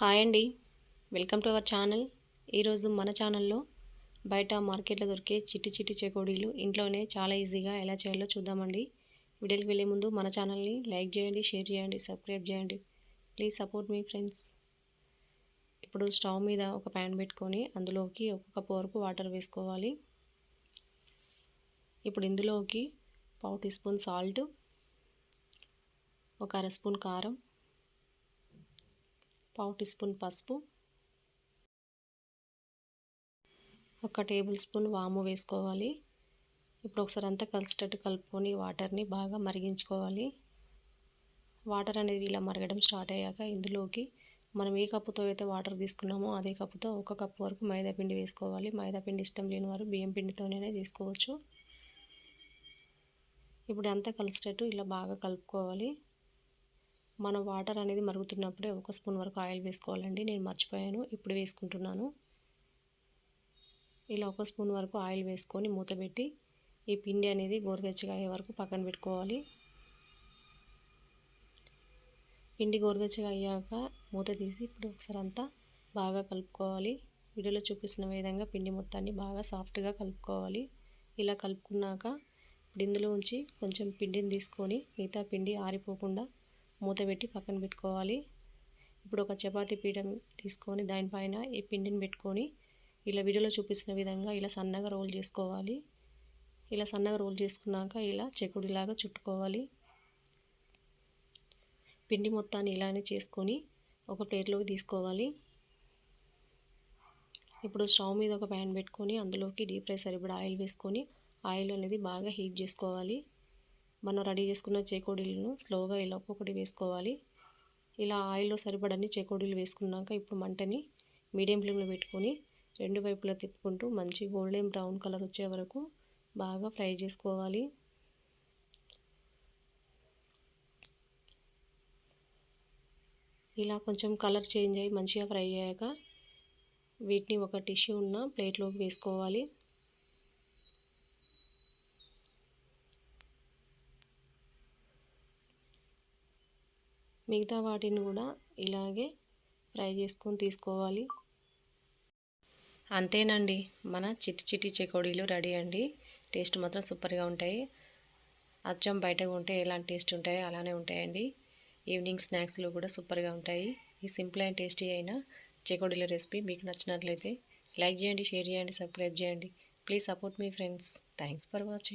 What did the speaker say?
Hi అండి. Welcome to our channel. ఈరోజు మన ఛానల్లో బయట మార్కెట్లో దొరికే చిట్టి చిట్టి చెకోడీలు ఇంట్లోనే చాలా ఈజీగా ఎలా చేయాలో చూద్దామండి. వీడియోకి వెళ్ళే ముందు మన ఛానల్ని లైక్ చేయండి షేర్ చేయండి సబ్స్క్రైబ్ చేయండి. ప్లీజ్ సపోర్ట్ మీ ఫ్రెండ్స్. ఇప్పుడు స్టవ్ మీద ఒక ప్యాన్ పెట్టుకొని అందులోకి ఒక కప్పు వరకు వాటర్ వేసుకోవాలి. ఇప్పుడు ఇందులోకి పావు టీ స్పూన్ సాల్ట్ ఒక అర స్పూన్ కారం పావు టీ స్పూన్ పసుపు ఒక టేబుల్ స్పూన్ వాము వేసుకోవాలి. ఇప్పుడు ఒకసారి అంతా కలిసేటట్టు కలుపుకొని వాటర్ని బాగా మరిగించుకోవాలి. వాటర్ అనేది ఇలా మరగడం స్టార్ట్ అయ్యాక ఇందులోకి మనం ఏ కప్పుతో అయితే వాటర్ తీసుకున్నామో అదే కప్పుతో ఒక కప్పు వరకు మైదా పిండి వేసుకోవాలి. మైదా పిండి ఇష్టం లేని వారు బియ్యం పిండితోనే తీసుకోవచ్చు. ఇప్పుడు అంతా కలిసేటట్టు ఇలా బాగా కలుపుకోవాలి. మన వాటర్ అనేది మరుగుతున్నప్పుడే ఒక స్పూన్ వరకు ఆయిల్ వేసుకోవాలండి. నేను మర్చిపోయాను ఇప్పుడు వేసుకుంటున్నాను. ఇలా ఒక స్పూన్ వరకు ఆయిల్ వేసుకొని మూత పెట్టి ఈ పిండి అనేది గోరువెచ్చగా అయ్యే వరకు పక్కన పెట్టుకోవాలి. పిండి గోరువెచ్చగా అయ్యాక మూత తీసి ఇప్పుడు ఒకసారి అంతా బాగా కలుపుకోవాలి. వీడియోలో చూపిస్తున్న విధంగా పిండి మొత్తాన్ని బాగా సాఫ్ట్గా కలుపుకోవాలి. ఇలా కలుపుకున్నాక ఇప్పుడు ఇందులో ఉంచి కొంచెం పిండిని తీసుకొని మిగతా పిండి ఆరిపోకుండా మూత పెట్టి పక్కన పెట్టుకోవాలి. ఇప్పుడు ఒక చపాతి పీఠం తీసుకొని దానిపైన ఈ పిండిని పెట్టుకొని ఇలా వీడియోలో చూపిస్తున్న విధంగా ఇలా సన్నగా రోల్ చేసుకోవాలి. ఇలా సన్నగా రోల్ చేసుకున్నాక ఇలా చెకుడిలాగా చుట్టుకోవాలి. పిండి మొత్తాన్ని ఇలానే చేసుకొని ఒక ప్లేట్లోకి తీసుకోవాలి. ఇప్పుడు స్టవ్ మీద ఒక ప్యాన్ పెట్టుకొని అందులోకి డీప్ ఫ్రై సరిపడా ఆయిల్ వేసుకొని ఆయిల్ అనేది బాగా హీట్ చేసుకోవాలి. మనం రెడీ చేసుకున్న చేకోడీలను స్లోగా ఇలా ఒక్కొక్కటి వేసుకోవాలి. ఇలా ఆయిల్లో సరిపడని చేకోడీలు వేసుకున్నాక ఇప్పుడు మంటని మీడియం ఫ్లేమ్లో పెట్టుకొని రెండు వైపులా తిప్పుకుంటూ మంచి గోల్డెన్ బ్రౌన్ కలర్ వచ్చే వరకు బాగా ఫ్రై చేసుకోవాలి. ఇలా కొంచెం కలర్ చేంజ్ అయ్యి మంచిగా ఫ్రై అయ్యాక వీటిని ఒక టిష్యూ ఉన్న ప్లేట్లోకి వేసుకోవాలి. మిగతా వాటిని కూడా ఇలాగే ఫ్రై చేసుకొని తీసుకోవాలి. అంతేనండి. మన చిట్టి చిట్టి చెకోడీలు రెడీ అండి. టేస్ట్ మాత్రం సూపర్గా ఉంటాయి. అచ్చం బయటకు ఉంటే ఎలాంటి టేస్ట్ ఉంటాయో అలానే ఉంటాయండి. ఈవినింగ్ స్నాక్స్లో కూడా సూపర్గా ఉంటాయి. ఈ సింపుల్ అండ్ టేస్టీ అయిన చెకోడీల రెసిపీ మీకు నచ్చినట్లయితే లైక్ చేయండి షేర్ చేయండి సబ్స్క్రైబ్ చేయండి. ప్లీజ్ సపోర్ట్ మీ ఫ్రెండ్స్. Thanks for watching.